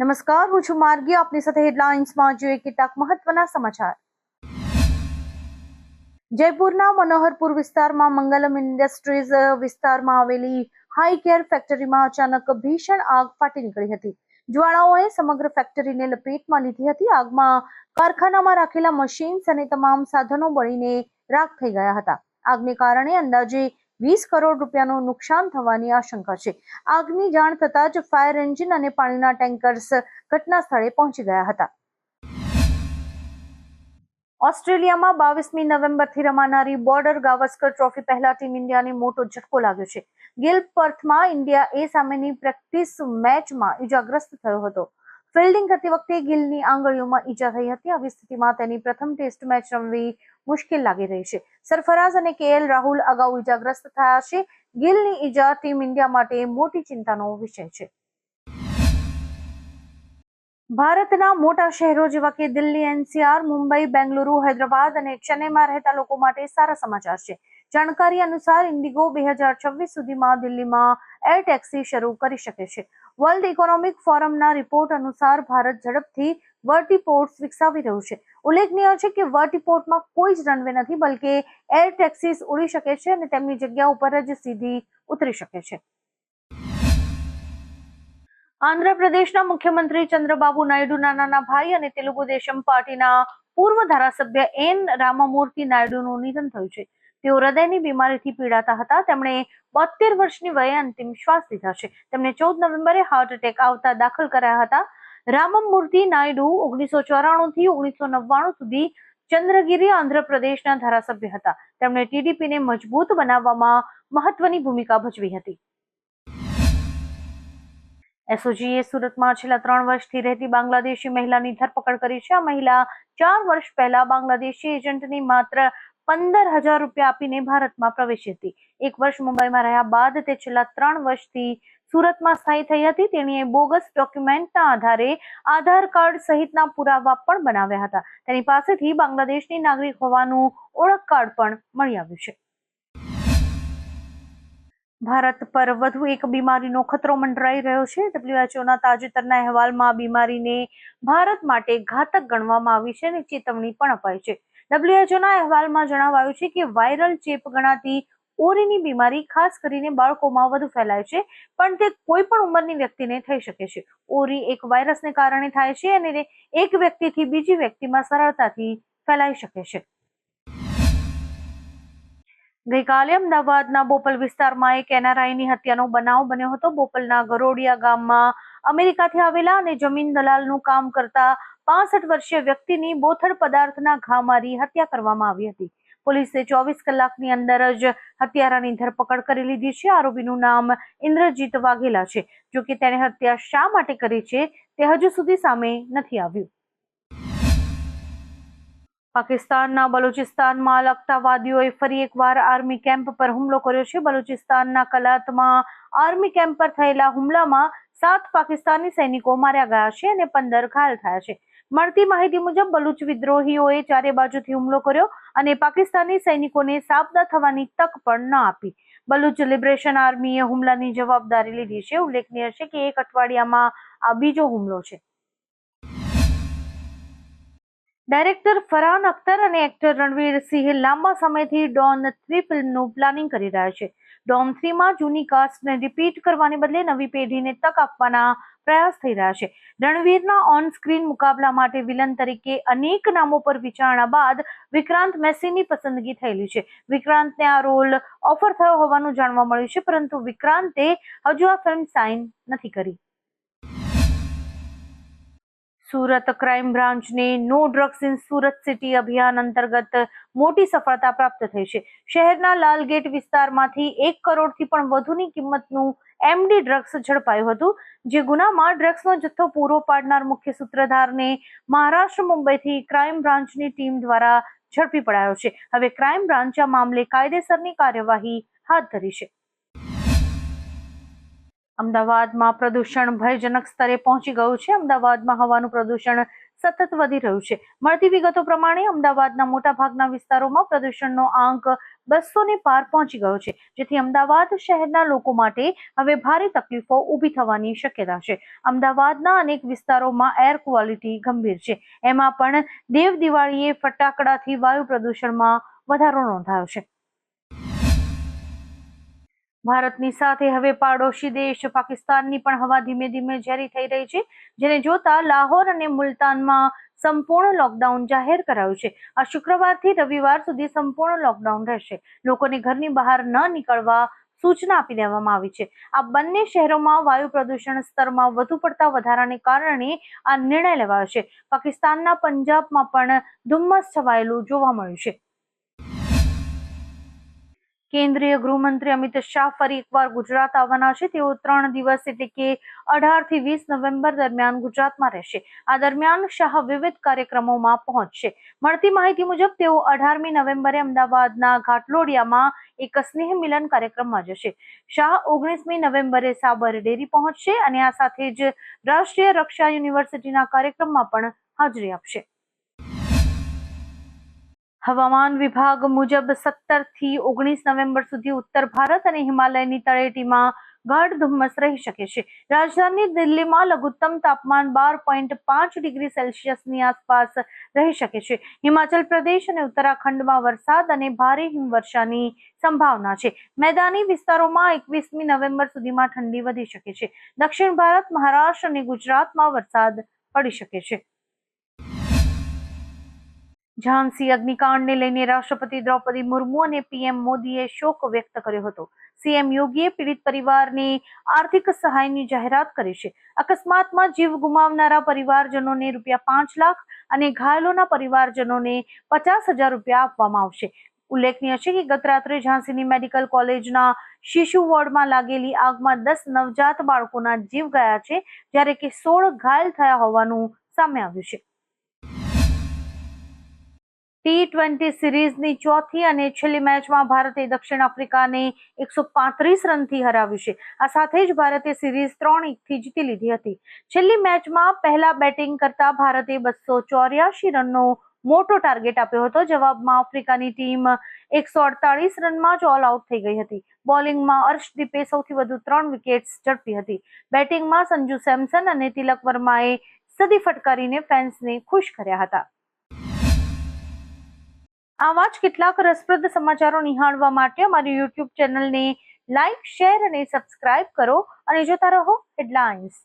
નમસ્કાર, હું છું માર્ગી. આપની સાથે હેડલાઇન્સમાં જોઈએ કેટલાક મહત્વના સમાચાર. જયપુરના મનોહરપુર વિસ્તારમાં મંગલમ ઇન્ડસ્ટ્રીઝ વિસ્તારમાં આવેલી હાઈ કેર ફેક્ટરીમાં અચાનક ભીષણ આગ ફાટી નીકળી હતી. જ્વાળાઓએ સમગ્ર ફેક્ટરીને લપેટમાં લીધી હતી. આગમાં કારખાનામાં રાખેલા મશીન્સ અને તમામ સાધનો બળીને રાખ થઈ ગયા હતા. આગને કારણે અંદાજે વીસ કરોડ રૂપિયાનું નુકસાન થવાની આશંકા છે. આગની જાણ થતાં જ ફાયર એન્જિન અને પાણીના ટેન્કર્સ ઘટના સ્થળે પહોંચી ગયા હતા. ઓસ્ટ્રેલિયામાં બાવીસમી નવેમ્બરથી રમાનારી બોર્ડર ગાવસ્કર ટ્રોફી પહેલા ટીમ ઇન્ડિયાને મોટો ઝટકો લાગ્યો છે. ગિલ પર્થમાં ઇન્ડિયા એ સામેની પ્રેક્ટિસ મેચમાં ઈજાગ્રસ્ત થયો હતો. ફિલ્ડિંગ કરતી વખતે ગિલની આંગળીઓમાં ઈજા થઈ હતી. આવી સ્થિતિમાં તેની પ્રથમ ટેસ્ટ મેચ રમવી મુશ્કેલ લાગી રહી છે. સરફરાઝ અને કેએલ રાહુલ અગાઉ ઇજાગ્રસ્ત થયા છે. ગિલની ઇજા ટીમ ઇન્ડિયા માટે મોટી ચિંતાનો વિષય છે. ભારતના મોટા શહેરો જેવા કે દિલ્હી, એનસીઆર, મુંબઈ, બેંગલુરુ, હૈદરાબાદ અને ચેન્નઈમાં રહેતા લોકો માટે સારા સમાચાર છે. જાણકારી અનુસાર ઇન્ડિગો બે હજાર છવ્વીસ સુધીમાં દિલ્હીમાં એર ટેક્સી શરૂ કરી શકે છે. વર્લ્ડ ઇકોનોમિક ફોરમના રિપોર્ટ અનુસાર ભારત ઝડપથી વર્ટીપોર્ટ્સ વિકસાવી રહ્યું છે. ઉલ્લેખનીય છે કે વર્ટીપોર્ટમાં કોઈ જ રનવે નથી, બલકે એર ટેક્સીસ ઉડી શકે છે અને તેમની જગ્યા ઉપર જ સીધી ઉતરી શકે છે. આંધ્રપ્રદેશના મુખ્યમંત્રી ચંદ્રબાબુ નાયડુના નાના ભાઈ અને તેલુગુ દેશમ પાર્ટીના પૂર્વ ધારાસભ્ય એન રામમૂર્તિ નાયડુનું નિધન થયું છે. તેઓ હૃદયની બીમારીથી પીડાતા હતા. તેમણે બોતેર વર્ષની વયે અંતિમ શ્વાસ લીધા છે. તેમને ચૌદ નવેમ્બરે હાર્ટ એટેક આવતા દાખલ કરાયા હતા. રામમૂર્તિ નાયડુ ઓગણીસો ચોરાણું થી ઓગણીસો નવ્વાણું સુધી ચંદ્રગીરી આંધ્રપ્રદેશના ધારાસભ્ય હતા. તેમણે ટીડીપીને મજબૂત બનાવવામાં મહત્વની ભૂમિકા ભજવી હતી. એસઓજીએ સુરતમાં છેલ્લા ત્રણ વર્ષથી રહેતી બાંગ્લાદેશી મહિલાની ધરપકડ કરી છે. આ મહિલા ચાર વર્ષ પહેલા બાંગ્લાદેશી એજન્ટની માત્ર પંદર હજાર રૂપિયા આપીને ભારતમાં પ્રવેશી હતી. એક વર્ષ મુંબઈમાં રહ્યા બાદ તે છેલ્લા ત્રણ વર્ષથી સુરતમાં સ્થાયી થઈ હતી. તેણીએ બોગસ ડોક્યુમેન્ટના આધારે આધાર કાર્ડ સહિતના પુરાવા પણ બનાવ્યા હતા. તેની પાસેથી બાંગ્લાદેશની નાગરિક હોવાનું ઓળખ કાર્ડ પણ મળી આવ્યું છે. ભારત પર વધુ એક બીમારીનો ખતરો મંડરાઈ રહ્યો છે. ડબ્લ્યુએચઓના તાજેતરના અહેવાલમાં બીમારીને ભારત માટે ઘાતક ગણવામાં આવી છે અને ચેતવણી પણ અપાઈ છે. ડબ્લ્યુએચઓના અહેવાલમાં જણાવાયું છે કે વાયરલ ચેપ ગણાતી ઓરીની બીમારી, ખાસ કરીને બાળકોમાં વધુ ફેલાય છે, પણ તે કોઈ પણ ઉંમરની વ્યક્તિને થઈ શકે છે. ઓરી એક વાયરસને કારણે થાય છે અને એક વ્યક્તિથી બીજી વ્યક્તિમાં સરળતાથી ફેલાઈ શકે છે. ગઈકાલે અમદાવાદના બોપલ વિસ્તારમાં એક એનઆરઆઈની હત્યાનો બનાવ બન્યો હતો. બોપલના ગરોડિયા ગામમાં અમેરિકાથી આવેલા અને જમીન દલાલનું કામ કરતા પાસઠ વર્ષીય વ્યક્તિની બોથડ પદાર્થના ઘા મારી હત્યા કરવામાં આવી હતી. પોલીસે ચોવીસ કલાકની અંદર જ હત્યારાની ધરપકડ કરી લીધી છે. આરોપીનું નામ ઇન્દ્રજીત વાઘેલા છે. જો કે તેણે હત્યા શા માટે કરી છે તે હજુ સુધી સામે નથી આવ્યું. પાકિસ્તાનના બલુચિસ્તાનમાં લગતાવાદીઓએ ફરી એકવાર આર્મી કેમ્પ પર હુમલો કર્યો છે. બલુચિસ્તાનના કલાતમાં આર્મી કેમ્પ પર થયેલા હુમલામાં સાત પાકિસ્તાની સૈનિકો માર્યા ગયા છે અને પંદર ઘાયલ થયા છે. મળતી માહિતી મુજબ બલુચ વિદ્રોહીઓએ ચારે બાજુથી હુમલો કર્યો અને પાકિસ્તાની સૈનિકોને સાબદા થવાની તક પણ ન આપી. બલુચ લિબરેશન આર્મીએ હુમલાની જવાબદારી લીધી છે. ઉલ્લેખનીય છે કે એક અઠવાડિયામાં આ બીજો હુમલો છે. ડાયરેક્ટર ફરહાન અખ્તર અને એક્ટર રણવીર સિંહ લાંબા સમયથી ડોન થ્રી ફિલ્મનું પ્લાનિંગ કરી રહ્યા છે. ડોન થ્રીમાં જૂની કાસ્ટને રિપીટ કરવાને બદલે નવી પેઢીને તક આપવાના પ્રયાસ થઈ રહ્યા છે. રણવીરના ઓન સ્ક્રીન મુકાબલા માટે વિલન તરીકે અનેક નામો પર વિચારણા બાદ વિક્રાંત મેસીની પસંદગી થયેલી છે. વિક્રાંતને આ રોલ ઓફર થયો હોવાનું જાણવા મળ્યું છે, પરંતુ વિક્રાંતે હજુ આ ફિલ્મ સાઇન નથી કરી. Surat crime બ્રાન્ચને no drugs in Surat city અભિયાન અંતર્ગત મોટી સફળતા પ્રાપ્ત થઈ છે. શહેરના લાલગેટ વિસ્તારમાંથી એક કરોડથી પણ વધુની કિંમતનું એમડી ડ્રગ્સ ઝડપાયું હતું, જે ગુનામાં ડ્રગ્સનો જથ્થો પૂરો પાડનાર મુખ્ય સૂત્રધારને મહારાષ્ટ્ર, મુંબઈથી ક્રાઇમ બ્રાન્ચની ટીમ દ્વારા ઝડપી પડાયો છે. હવે ક્રાઇમ બ્રાન્ચ આ મામલે કાયદેસરની કાર્યવાહી હાથ ધરી છે. અમદાવાદમાં પ્રદૂષણ ભયજનક સ્તરે પહોંચી ગયું છે. અમદાવાદમાં હવાનું પ્રદૂષણ સતત વધી રહ્યું છે. મળતી વિગતો પ્રમાણે અમદાવાદના મોટાભાગના વિસ્તારોમાં પ્રદૂષણનો આંક બસો ને પાર પહોંચી ગયો છે, જેથી અમદાવાદ શહેરના લોકો માટે હવે ભારે તકલીફો ઊભી થવાની શક્યતા છે. અમદાવાદના અનેક વિસ્તારોમાં એર ક્વોલિટી ગંભીર છે. એમાં પણ દેવ દિવાળીએ ફટાકડાથી વાયુ પ્રદૂષણમાં વધારો નોંધાયો છે. ભારતની સાથે હવે પાડોશી દેશ પાકિસ્તાનની પણ હવા ધીમે ધીમે ઝેરી થઈ રહી છે, જેને જોતા લાહોર અને મુલતાનમાં સંપૂર્ણ લોકડાઉન જાહેર કરાયું છે. આ શુક્રવારથી રવિવાર સુધી સંપૂર્ણ લોકડાઉન રહેશે. લોકોને ઘરની બહાર ન નીકળવા સૂચના આપી દેવામાં આવી છે. આ બંને શહેરોમાં વાયુ પ્રદૂષણ સ્તરમાં વધુ પડતા વધારાને કારણે આ નિર્ણય લેવાયો છે. પાકિસ્તાનના પંજાબમાં પણ ધુમ્મસ છવાયેલું જોવા મળ્યું છે. કેન્દ્રીય ગૃહમંત્રી અમિત શાહ ફરી એકવાર ગુજરાત આવવાના છે. તેઓ ત્રણ દિવસ એટલે કે અઢારથી વીસ નવેમ્બર દરમિયાન ગુજરાતમાં રહેશે. આ દરમિયાન શાહ વિવિધ કાર્યક્રમોમાં પહોંચશે. મળતી માહિતી મુજબ, તેઓ અઢારમી નવેમ્બરે અમદાવાદના ઘાટલોડિયામાં એક સ્નેહ મિલન કાર્યક્રમમાં જશે. શાહ ઓગણીસમી નવેમ્બરે સાબર ડેરી પહોંચશે અને આ સાથે જ રાષ્ટ્રીય રક્ષા યુનિવર્સિટીના કાર્યક્રમમાં પણ હાજરી આપશે. હવામાન વિભાગ મુજબ સત્તરથી ઓગણીસ નવેમ્બર સુધી ઉત્તર ભારત અને હિમાલયની તળેટીમાં ગાઢ ધુમ્મસ રહી શકે છે. રાજધાની દિલ્હીમાં લઘુત્તમ તાપમાન બાર પોઈન્ટ પાંચ ડિગ્રી સેલ્સિયસની આસપાસ રહી શકે છે. હિમાચલ પ્રદેશ અને ઉત્તરાખંડમાં વરસાદ અને ભારે હિમવર્ષાની સંભાવના છે. મેદાની વિસ્તારોમાં એકવીસમી નવેમ્બર સુધીમાં ઠંડી વધી શકે છે. દક્ષિણ ભારત, મહારાષ્ટ્ર અને ગુજરાતમાં વરસાદ પડી શકે છે. ઝાંસી અગ્નિકાંડને લઈને રાષ્ટ્રપતિ દ્રૌપદી મુર્મુ અને પીએમ મોદીએ શોક વ્યક્ત કર્યો હતો. સીએમ યોગીએ પીડિત પરિવારને આર્થિક સહાયની જાહેરાત કરી છે. અકસ્માતમાં જીવ ગુમાવનારા પરિવારજનોને રૂપિયા પાંચ લાખ અને ઘાયલોના પરિવારજનોને પચાસ હજાર રૂપિયા આપવામાં આવશે. ઉલ્લેખનીય છે કે ગત રાત્રે ઝાંસીની મેડિકલ કોલેજના શિશુ વોર્ડમાં લાગેલી આગમાં દસ નવજાત બાળકોના જીવ ગયા છે, જ્યારે કે સોળ ઘાયલ થયા હોવાનું સામે આવ્યું છે. ટી ટ્વેન્ટી સિરીઝની ચોથી અને છેલ્લી મેચમાં ભારતે દક્ષિણ આફ્રિકાને એકસો પાંત્રીસ રનથી હરાવ્યું છે. આ સાથે જ ભારતે સિરીઝ ત્રણ એકથી જીતી લીધી હતી. છેલ્લી મેચમાં પહેલા બેટિંગ કરતા ભારતે બસો ચોર્યાસી રનનો મોટો ટાર્ગેટ આપ્યો હતો. જવાબમાં આફ્રિકાની ટીમ એકસો અડતાળીસ રનમાં જ ઓલ આઉટ થઈ ગઈ હતી. બોલિંગમાં અર્શદીપે સૌથી વધુ ત્રણ વિકેટ્સ ઝડપી હતી. બેટિંગમાં સંજુ સેમસન અને તિલક વર્માએ સદી ફટકારીને ફેન્સને ખુશ કર્યા હતા. આવા જ કેટલાક રસપ્રદ સમાચારો નિહાળવા માટે અમારી યુટ્યુબ ચેનલને લાઈક, શેર અને સબસ્ક્રાઇબ કરો અને જોતા રહો હેડલાઇન્સ.